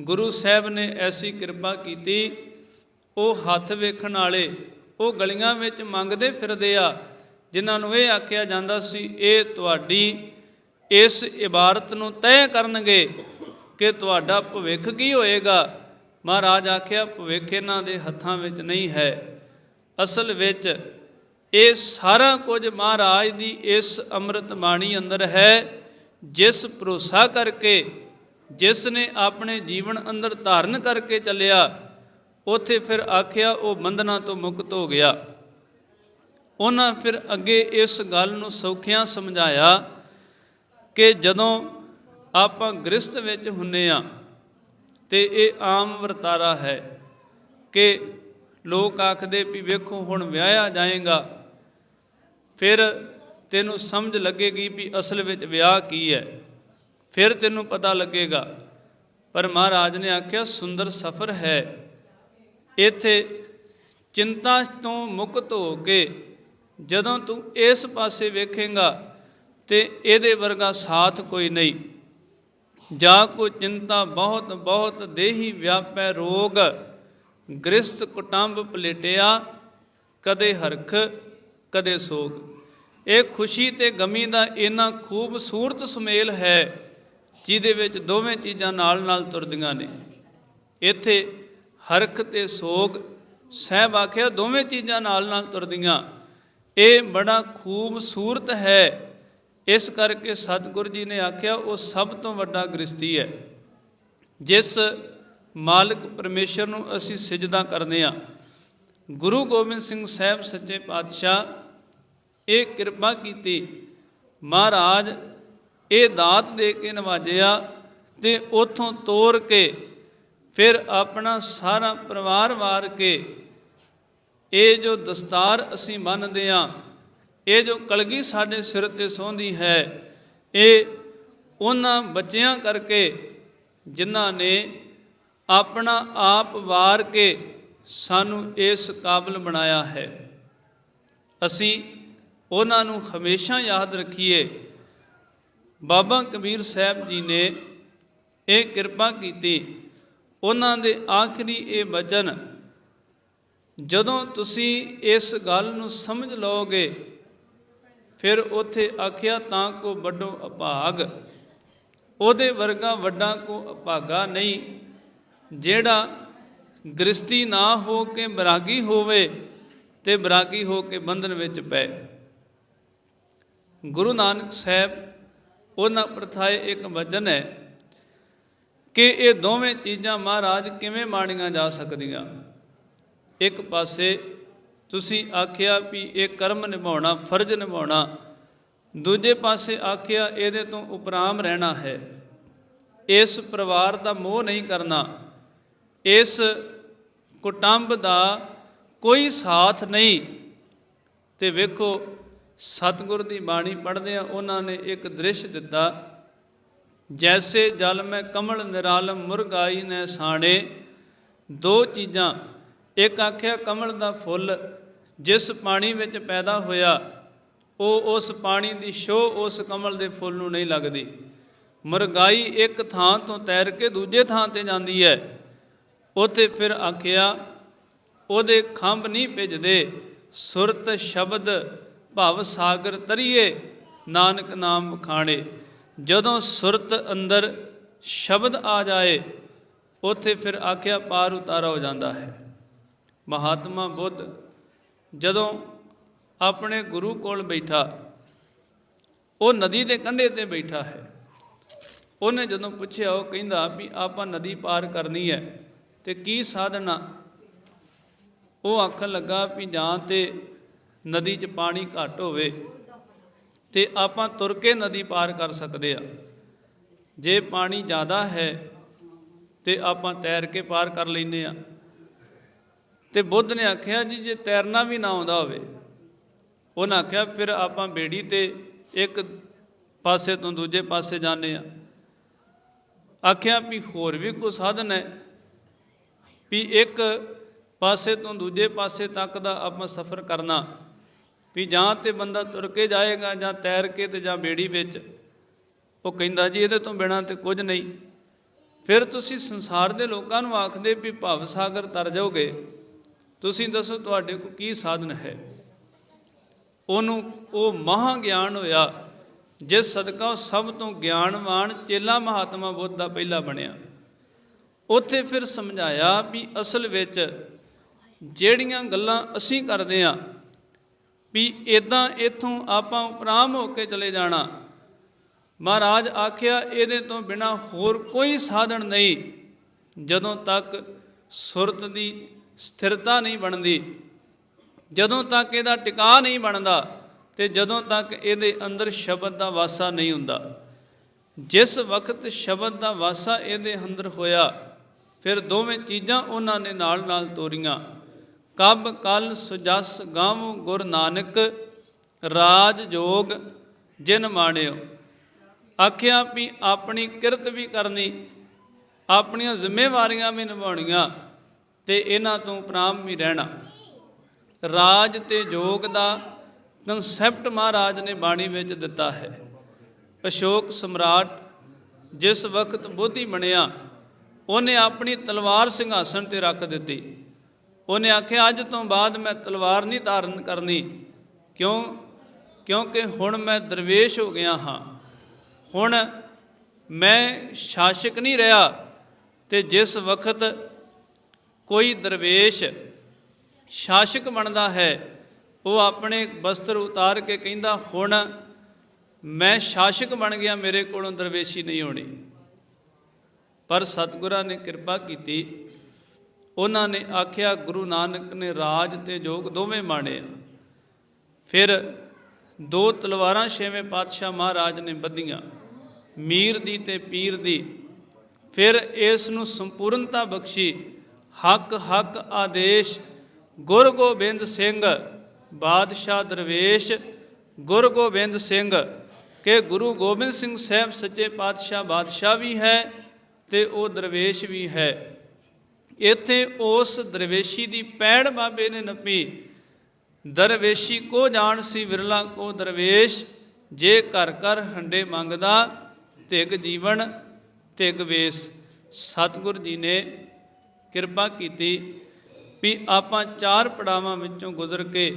ਗੁਰੂ ਸਾਹਿਬ ਨੇ ਐਸੀ ਕਿਰਪਾ ਕੀਤੀ, ਉਹ ਹੱਥ ਵੇਖਣ ਵਾਲੇ, ਉਹ ਗਲੀਆਂ ਵਿੱਚ ਮੰਗਦੇ ਫਿਰਦੇ ਆ, ਜਿਨ੍ਹਾਂ ਨੂੰ ਇਹ ਆਖਿਆ ਜਾਂਦਾ ਸੀ, ਇਹ ਤੁਹਾਡੀ ਇਸ ਇਬਾਰਤ ਨੂੰ ਤੈਅ ਕਰਨਗੇ ਕਿ ਤੁਹਾਡਾ ਭਵਿੱਖ ਕੀ ਹੋਏਗਾ? ਮਹਾਰਾਜ ਆਖਿਆ, ਭਵਿੱਖ ਇਹਨਾਂ ਦੇ ਹੱਥਾਂ ਵਿੱਚ ਨਹੀਂ ਹੈ। ਅਸਲ ਵਿੱਚ ਇਹ ਸਾਰਾ ਕੁਝ ਮਹਾਰਾਜ ਦੀ ਇਸ ਅੰਮ੍ਰਿਤ ਬਾਣੀ ਅੰਦਰ ਹੈ, ਜਿਸ ਭਰੋਸਾ ਕਰਕੇ ਜਿਸ ਨੇ ਆਪਣੇ ਜੀਵਨ ਅੰਦਰ ਧਾਰਨ ਕਰਕੇ ਚੱਲਿਆ, ਉਥੇ ਫਿਰ ਆਖਿਆ, ਉਹ ਬੰਧਨਾਂ ਤੋਂ ਮੁਕਤ ਹੋ ਗਿਆ। ਉਹਨਾਂ ਫਿਰ ਅੱਗੇ ਇਸ ਗੱਲ ਨੂੰ ਸੌਖਿਆਂ ਸਮਝਾਇਆ ਕਿ ਜਦੋਂ ਆਪਾਂ ਗ੍ਰਸਥ ਵਿੱਚ ਹੁੰਨੇ ਆ ਤੇ ਇਹ ਆਮ ਵਰਤਾਰਾ ਹੈ ਕਿ ਲੋਕ ਆਖਦੇ ਵੀ ਵੇਖੋ, ਹੁਣ ਵਿਆਹਿਆ ਜਾਏਗਾ, ਫਿਰ ਤੈਨੂੰ ਸਮਝ ਲੱਗੇਗੀ ਵੀ ਅਸਲ ਵਿੱਚ ਵਿਆਹ ਕੀ ਹੈ। ਫਿਰ ਤੈਨੂੰ ਪਤਾ ਲੱਗੇਗਾ। ਪਰ ਮਹਾਰਾਜ ਨੇ ਆਖਿਆ, ਸੁੰਦਰ ਸਫ਼ਰ ਹੈ। ਇੱਥੇ ਚਿੰਤਾ ਤੋਂ ਮੁਕਤ ਹੋ ਕੇ ਜਦੋਂ ਤੂੰ ਇਸ ਪਾਸੇ ਵੇਖੇਗਾ ਤੇ ਇਹਦੇ ਵਰਗਾ ਸਾਥ ਕੋਈ ਨਹੀਂ। ਜਾ ਕੋ ਚਿੰਤਾ ਬਹੁਤ ਬਹੁਤ ਦੇਹੀ ਵਿਆਪੈ ਰੋਗ, ਗ੍ਰਸਤ ਕੁਟੰਬ ਪਲੇਟਿਆ, ਕਦੇ ਹਰਖ, ਕਦੇ ਸੋਗ। ਇਹ ਖੁਸ਼ੀ ਤੇ ਗਮੀ ਦਾ ਇੰਨਾ ਖੂਬਸੂਰਤ ਸੁਮੇਲ ਹੈ ਜਿਹਦੇ ਵਿੱਚ ਦੋਵੇਂ ਚੀਜ਼ਾਂ ਨਾਲ ਨਾਲ ਤੁਰਦੀਆਂ ਨੇ। ਇੱਥੇ ਹਰਖ ਤੇ ਸੋਗ ਸਹਿਬ ਆਖਿਆ ਦੋਵੇਂ ਚੀਜ਼ਾਂ ਨਾਲ ਨਾਲ ਤੁਰਦੀਆਂ। ਇਹ ਬੜਾ ਖੂਬਸੂਰਤ ਹੈ। ਇਸ ਕਰਕੇ ਸਤਿਗੁਰੂ ਜੀ ਨੇ ਆਖਿਆ ਉਹ ਸਭ ਤੋਂ ਵੱਡਾ ਗ੍ਰਸਤੀ ਹੈ। ਜਿਸ ਮਾਲਕ ਪਰਮੇਸ਼ਰ ਨੂੰ ਅਸੀਂ ਸਜਦਾ ਕਰਦੇ ਹਾਂ। ਗੁਰੂ ਗੋਬਿੰਦ ਸਿੰਘ ਸਾਹਿਬ ਸੱਚੇ ਪਾਤਸ਼ਾਹ ਇਹ ਕਿਰਪਾ ਕੀਤੀ। ਮਹਾਰਾਜ ਇਹ ਦਾਤ ਦੇ ਕੇ ਨਵਾਜਿਆ ਤੇ ਉਥੋਂ ਤੋਰ ਕੇ ਫਿਰ ਆਪਣਾ ਸਾਰਾ ਪਰਿਵਾਰ ਵਾਰ ਕੇ ਇਹ ਜੋ ਦਸਤਾਰ ਅਸੀਂ ਮੰਨਦੇ ਆ ਇਹ ਜੋ ਕਲਗੀ ਸਾਡੇ ਸਿਰ ਤੇ ਸੌਂਦੀ ਹੈ, ਇਹ ਉਹਨਾਂ ਬੱਚਿਆਂ ਕਰਕੇ ਜਿਨ੍ਹਾਂ ਨੇ ਆਪਣਾ ਆਪ ਵਾਰ ਕੇ ਸਾਨੂੰ ਇਸ ਕਾਬਲ ਬਣਾਇਆ ਹੈ। ਅਸੀਂ ਉਹਨਾਂ ਨੂੰ ਹਮੇਸ਼ਾ ਯਾਦ ਰੱਖੀਏ ਬਾਬਾ ਕਬੀਰ ਸਾਹਿਬ ਜੀ ਨੇ ਇਹ ਕਿਰਪਾ ਕੀਤੀ। ਉਹਨਾਂ ਦੇ ਆਖਰੀ ਇਹ ਵਚਨ, ਜਦੋਂ ਤੁਸੀਂ ਇਸ ਗੱਲ ਨੂੰ ਸਮਝ ਲਓਗੇ, ਫਿਰ ਉਥੇ ਆਖਿਆ, ਤਾਂ ਕੋ ਵੱਡੋ ਅਭਾਗ ਉਹਦੇ ਵਰਗਾ ਵੱਡਾ ਕੋ ਅਭਾਗਾ ਨਹੀਂ। ਜਿਹੜਾ ਗ੍ਰਸਤੀ ਨਾ ਹੋ ਕੇ ਬਰਾਗੀ ਹੋਵੇ ਤੇ ਬਰਾਗੀ ਹੋ ਕੇ ਬੰਧਨ ਵਿੱਚ ਪਏ। ਗੁਰੂ ਨਾਨਕ ਸਾਹਿਬ ਉਹਨਾਂ ਪ੍ਰਥਾਏ ਇੱਕ ਵਚਨ ਹੈ ਕਿ ਇਹ ਦੋਵੇਂ ਚੀਜ਼ਾਂ ਮਹਾਰਾਜ ਕਿਵੇਂ ਮਾਣੀਆਂ ਜਾ ਸਕਦੀਆਂ? ਇੱਕ ਪਾਸੇ ਤੁਸੀਂ ਆਖਿਆ ਵੀ ਇਹ ਕਰਮ ਨਿਭਾਉਣਾ, ਫਰਜ਼ ਨਿਭਾਉਣਾ, ਦੂਜੇ ਪਾਸੇ ਆਖਿਆ ਇਹਦੇ ਤੋਂ ਉਪਰਾਮ ਰਹਿਣਾ ਹੈ। ਇਸ ਪਰਿਵਾਰ ਦਾ ਮੋਹ ਨਹੀਂ ਕਰਨਾ, ਇਸ ਕੁਟੰਬ ਦਾ ਕੋਈ ਸਾਥ ਨਹੀਂ। ਤੇ ਵੇਖੋ ਸਤਿਗੁਰ ਦੀ ਬਾਣੀ ਪੜ੍ਹਦੇ ਆ ਉਹਨਾਂ ਨੇ ਇੱਕ ਦ੍ਰਿਸ਼ ਦਿੱਤਾ, ਜੈਸੇ ਜਲ ਮੈਂ ਕਮਲ ਨਿਰਾਲਮ ਮੁਰਗਾਈ ਨੇ ਸਾਣੇ। ਦੋ ਚੀਜ਼ਾਂ। ਇੱਕ ਆਖਿਆ, ਕਮਲ ਦਾ ਫੁੱਲ, ਜਿਸ ਪਾਣੀ ਵਿੱਚ ਪੈਦਾ ਹੋਇਆ, ਉਹ ਉਸ ਪਾਣੀ ਦੀ ਸ਼ੋ ਉਸ ਕਮਲ ਦੇ ਫੁੱਲ ਨੂੰ ਨਹੀਂ ਲੱਗਦੀ। ਮੁਰਗਾਈ ਇੱਕ ਥਾਂ ਤੋਂ ਤੈਰ ਕੇ ਦੂਜੇ ਥਾਂ ਤੇ ਜਾਂਦੀ ਹੈ। ਉਥੇ ਫਿਰ ਆਖਿਆ, ਉਹਦੇ ਖੰਭ ਨਹੀਂ ਭਿੱਜਦੇ, ਸੁਰਤ ਸ਼ਬਦ ਭਵ ਸਾਗਰ ਤਰੀਏ, ਨਾਨਕ ਨਾਮ ਖਾਣੇ। ਜਦੋਂ ਸੁਰਤ ਅੰਦਰ ਸ਼ਬਦ ਆ ਜਾਏ, ਉਥੇ ਫਿਰ ਆਖਿਆ ਪਾਰ ਉਤਾਰਾ ਹੋ ਜਾਂਦਾ ਹੈ। ਮਹਾਤਮਾ ਬੁੱਧ ਜਦੋਂ ਆਪਣੇ ਗੁਰੂ ਕੋਲ ਬੈਠਾ, ਉਹ ਨਦੀ ਦੇ ਕੰਢੇ ਤੇ ਬੈਠਾ ਹੈ। ਉਹਨੇ ਜਦੋਂ ਪੁੱਛਿਆ, ਉਹ ਕਹਿੰਦਾ ਵੀ ਆਪਾਂ ਨਦੀ ਪਾਰ ਕਰਨੀ ਹੈ ਤੇ ਕੀ ਸਾਧਨਾ? ਉਹ ਆਖਣ ਲੱਗਾ ਵੀ ਜਾਂ ਤੇ ਨਦੀ 'ਚ ਪਾਣੀ ਘੱਟ ਹੋਵੇ ਤੇ ਆਪਾਂ ਤੁਰ ਕੇ ਨਦੀ ਪਾਰ ਕਰ ਸਕਦੇ ਆ। ਜੇ ਪਾਣੀ ਜ਼ਿਆਦਾ ਹੈ ਤੇ ਆਪਾਂ ਤੈਰ ਕੇ ਪਾਰ ਕਰ ਲੈਂਦੇ ਆ। ਤੇ ਬੁੱਧ ਨੇ ਆਖਿਆ ਜੀ, ਜੇ ਤੈਰਨਾ ਵੀ ਨਾ ਆਉਂਦਾ ਹੋਵੇ, ਉਹਨਾਂ ਆਖਿਆ ਫਿਰ ਆਪਾਂ ਬੇੜੀ ਤੇ ਇੱਕ ਪਾਸੇ ਤੋਂ ਦੂਜੇ ਪਾਸੇ ਜਾਂਦੇ ਆ। ਆਖਿਆ ਵੀ ਹੋਰ ਵੀ ਕੋਈ ਸਾਧਨ ਹੈ ਵੀ ਇੱਕ ਪਾਸੇ ਤੋਂ ਦੂਜੇ ਪਾਸੇ ਤੱਕ ਦਾ ਆਪਾਂ ਸਫ਼ਰ ਕਰਨਾ। ਵੀ ਜਾਂ ਤੇ ਬੰਦਾ ਤੁਰ ਕੇ ਜਾਏਗਾ ਜਾਂ ਤੈਰ ਕੇ ਤੇ ਜਾਂ ਬੇੜੀ ਵਿੱਚ। ਉਹ ਕਹਿੰਦਾ ਜੀ ਇਹਦੇ ਤੋਂ ਬਿਨਾ ਤੇ ਕੁਝ ਨਹੀਂ। ਫਿਰ ਤੁਸੀਂ ਸੰਸਾਰ ਦੇ ਲੋਕਾਂ ਨੂੰ ਆਖਦੇ ਵੀ ਭਵ ਸਾਗਰ ਤਰ ਜਾਓਗੇ। ਤੁਸੀਂ ਦੱਸੋ ਤੁਹਾਡੇ ਕੋਲ ਕੀ ਸਾਧਨ ਹੈ? ਉਹਨੂੰ ਉਹ ਮਹਾ ਗਿਆਨ ਹੋਇਆ, ਜਿਸ ਸਦਕਾ ਉਹ ਸਭ ਤੋਂ ਗਿਆਨਵਾਨ ਚੇਲਾ ਮਹਾਤਮਾ ਬੁੱਧ ਦਾ ਪਹਿਲਾ ਬਣਿਆ। ਉੱਥੇ ਫਿਰ ਸਮਝਾਇਆ ਵੀ ਅਸਲ ਵਿੱਚ ਜਿਹੜੀਆਂ ਗੱਲਾਂ ਅਸੀਂ ਕਰਦੇ ਆ ਵੀ ਇਦਾਂ ਇਥੋਂ ਆਪਾਂ ਉਪਰਾਮ ਹੋ ਕੇ ਚਲੇ ਜਾਣਾ। ਮਹਾਰਾਜ ਆਖਿਆ, ਇਹਦੇ ਤੋਂ ਬਿਨਾ ਹੋਰ ਕੋਈ ਸਾਧਨ ਨਹੀਂ। ਜਦੋਂ ਤੱਕ ਸੁਰਤ ਦੀ ਸਥਿਰਤਾ ਨਹੀਂ ਬਣਦੀ, ਜਦੋਂ ਤੱਕ ਇਹਦਾ ਟਿਕਾ ਨਹੀਂ ਬਣਦਾ ਤੇ ਜਦੋਂ ਤੱਕ ਇਹਦੇ ਅੰਦਰ ਸ਼ਬਦ ਦਾ ਵਾਸਾ ਨਹੀਂ ਹੁੰਦਾ। ਜਿਸ ਵਕਤ ਸ਼ਬਦ ਦਾ ਵਾਸਾ ਇਹਦੇ ਅੰਦਰ ਹੋਇਆ, ਫਿਰ ਦੋਵੇਂ ਚੀਜ਼ਾਂ ਉਹਨਾਂ ਨੇ ਨਾਲ ਨਾਲ ਤੋਰੀਆਂ। ਕਬ ਕਲ ਸੁਜਸ ਗਾਵ ਗੁਰ ਨਾਨਕ, ਰਾਜ ਜੋਗ ਜਿਨ ਮਾਣਿਓ। ਆਖਿਆ ਵੀ ਆਪਣੀ ਕਿਰਤ ਵੀ ਕਰਨੀ, ਆਪਣੀਆਂ ਜ਼ਿੰਮੇਵਾਰੀਆਂ ਵੀ ਨਿਭਾਉਣੀਆਂ ਤੇ ਇਹਨਾਂ ਤੋਂ ਪ੍ਰਾਮ ਵੀ ਰਹਿਣਾ। ਰਾਜ ਤੇ ਜੋਗ ਦਾ ਕਨਸੈਪਟ ਮਹਾਰਾਜ ਨੇ ਬਾਣੀ ਵਿੱਚ ਦਿੱਤਾ ਹੈ। ਅਸ਼ੋਕ ਸਮਰਾਟ ਜਿਸ ਵਕਤ ਬੋਧੀ ਬਣਿਆ, ਉਹਨੇ ਆਪਣੀ ਤਲਵਾਰ ਸਿੰਘਾਸਣ ਤੇ ਰੱਖ ਦਿੱਤੀ। ਉਹਨੇ ਆਖਿਆ, ਅੱਜ ਤੋਂ ਬਾਅਦ ਮੈਂ ਤਲਵਾਰ ਨਹੀਂ ਧਾਰਨ ਕਰਨੀ। ਕਿਉਂ? ਕਿਉਂਕਿ ਹੁਣ ਮੈਂ ਦਰਵੇਸ਼ ਹੋ ਗਿਆ ਹਾਂ। ਹੁਣ ਮੈਂ ਸ਼ਾਸਕ ਨਹੀਂ ਰਿਹਾ ਤੇ ਜਿਸ ਵਕਤ ਕੋਈ ਦਰਵੇਸ਼ ਸ਼ਾਸਕ ਬਣਦਾ ਹੈ, ਉਹ ਆਪਣੇ ਬਸਤਰ ਉਤਾਰ ਕੇ ਕਹਿੰਦਾ, ਹੁਣ ਮੈਂ ਸ਼ਾਸਕ ਬਣ ਗਿਆ, ਮੇਰੇ ਕੋਲੋਂ ਦਰਵੇਸ਼ੀ ਨਹੀਂ ਹੋਣੀ। ਪਰ ਸਤਿਗੁਰਾਂ ਨੇ ਕਿਰਪਾ ਕੀਤੀ ਉਹਨਾਂ ਨੇ ਆਖਿਆ, ਗੁਰੂ ਨਾਨਕ ਨੇ ਰਾਜ ਤੇ ਜੋਗ ਦੋਵੇਂ ਮਾਣੇ ਫਿਰ ਦੋ ਤਲਵਾਰਾਂ ਛੇਵੇਂ ਪਾਤਸ਼ਾਹ ਮਹਾਰਾਜ ਨੇ ਬੱਧੀਆਂ, ਮੀਰ ਦੀ ਤੇ ਪੀਰ ਦੀ। ਫਿਰ ਇਸ ਨੂੰ ਸੰਪੂਰਨਤਾ ਬਖਸ਼ੀ, ਹੱਕ ਹੱਕ ਆਦੇਸ਼, ਗੁਰ ਗੋਬਿੰਦ ਸਿੰਘ, ਬਾਦਸ਼ਾਹ ਦਰਵੇਸ਼, ਗੁਰ ਗੋਬਿੰਦ ਸਿੰਘ ਕਿ ਗੁਰੂ ਗੋਬਿੰਦ ਸਿੰਘ ਸਾਹਿਬ ਸੱਚੇ ਪਾਤਸ਼ਾਹ ਬਾਦਸ਼ਾਹ ਵੀ ਹੈ ਤੇ ਉਹ ਦਰਵੇਸ਼ ਵੀ ਹੈ। ਇੱਥੇ ਉਸ ਦਰਵੇਸ਼ੀ ਦੀ ਪੈੜ ਬਾਬੇ ਨੇ ਨੱਪੀ। ਦਰਵੇਸ਼ੀ ਕੋ ਜਾਣ ਸੀ ਵਿਰਲਾ, ਕੋ ਦਰਵੇਸ਼, ਜੇ ਘਰ ਘਰ ਹੰਡੇ ਮੰਗਦਾ ਤਿਗ ਜੀਵਨ ਤਿਗ ਵੇਸ। ਸਤਿਗੁਰ ਜੀ ਨੇ ਕਿਰਪਾ ਕੀਤੀ ਵੀ ਆਪਾਂ ਚਾਰ ਪੜਾਵਾਂ ਵਿੱਚੋਂ ਗੁਜ਼ਰ ਕੇ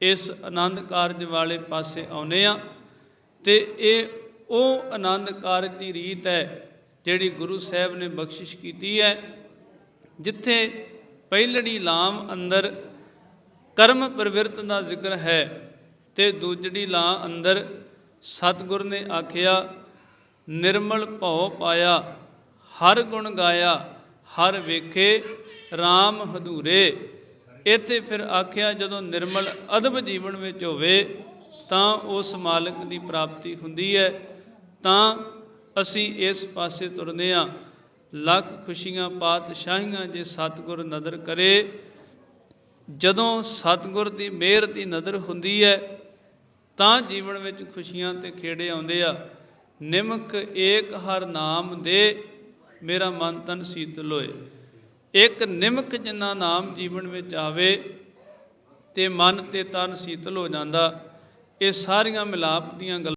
ਇਸ ਆਨੰਦ ਕਾਰਜ ਵਾਲੇ ਪਾਸੇ ਆਉਨੇ ਆ ਤੇ ਇਹ ਉਹ ਆਨੰਦ ਕਾਰਜ ਦੀ ਰੀਤ ਹੈ ਜਿਹੜੀ ਗੁਰੂ ਸਾਹਿਬ ਨੇ ਬਖਸ਼ਿਸ਼ ਕੀਤੀ ਹੈ। ਜਿੱਥੇ ਪਹਿਲੜੀ ਲਾਮ ਅੰਦਰ ਕਰਮ ਪ੍ਰਵਿਰਤ ਦਾ ਜ਼ਿਕਰ ਹੈ ਤੇ ਦੂਜੜੀ ਲਾਂ ਅੰਦਰ ਸਤਿਗੁਰ ਨੇ ਆਖਿਆ, ਨਿਰਮਲ ਭਉ ਪਾਇਆ, ਹਰ ਗੁਣ ਗਾਇਆ, ਹਰ ਵੇਖੇ RAM ਹਦੂਰੇ ਇੱਥੇ ਫਿਰ ਆਖਿਆ, ਜਦੋਂ ਨਿਰਮਲ ਅਦਬ ਜੀਵਨ ਵਿੱਚ ਹੋਵੇ, ਤਾਂ ਉਸ ਮਾਲਕ ਦੀ ਪ੍ਰਾਪਤੀ ਹੁੰਦੀ ਹੈ। ਤਾਂ ਅਸੀਂ ਇਸ ਪਾਸੇ ਤੁਰਦੇ ਆ ਲੱਖ ਖੁਸ਼ੀਆਂ ਪਾਤਸ਼ਾਹੀਆਂ ਜੇ ਸਤਿਗੁਰ ਨਦਰ ਕਰੇ, ਜਦੋਂ ਸਤਿਗੁਰ ਦੀ ਮਿਹਰ ਦੀ ਨਜ਼ਰ ਹੁੰਦੀ ਹੈ, ਤਾਂ ਜੀਵਨ ਵਿੱਚ ਖੁਸ਼ੀਆਂ ਤੇ ਖੇੜੇ ਆਉਂਦੇ ਆ। ਨਿਮਕ ਏਕ ਹਰ ਨਾਮ ਦੇ, ਮੇਰਾ ਮਨ ਤਨ ਸੀਤਲ ਹੋਏ ਇੱਕ ਨਿਮਕ ਜਿੰਨਾ ਨਾਮ ਜੀਵਨ ਵਿੱਚ ਆਵੇ, ਤੇ ਮਨ ਤੇ ਤਨ ਸੀਤਲ ਹੋ ਜਾਂਦਾ। ਇਹ ਸਾਰੀਆਂ ਮਿਲਾਪ ਦੀਆਂ ਗੱਲਾਂ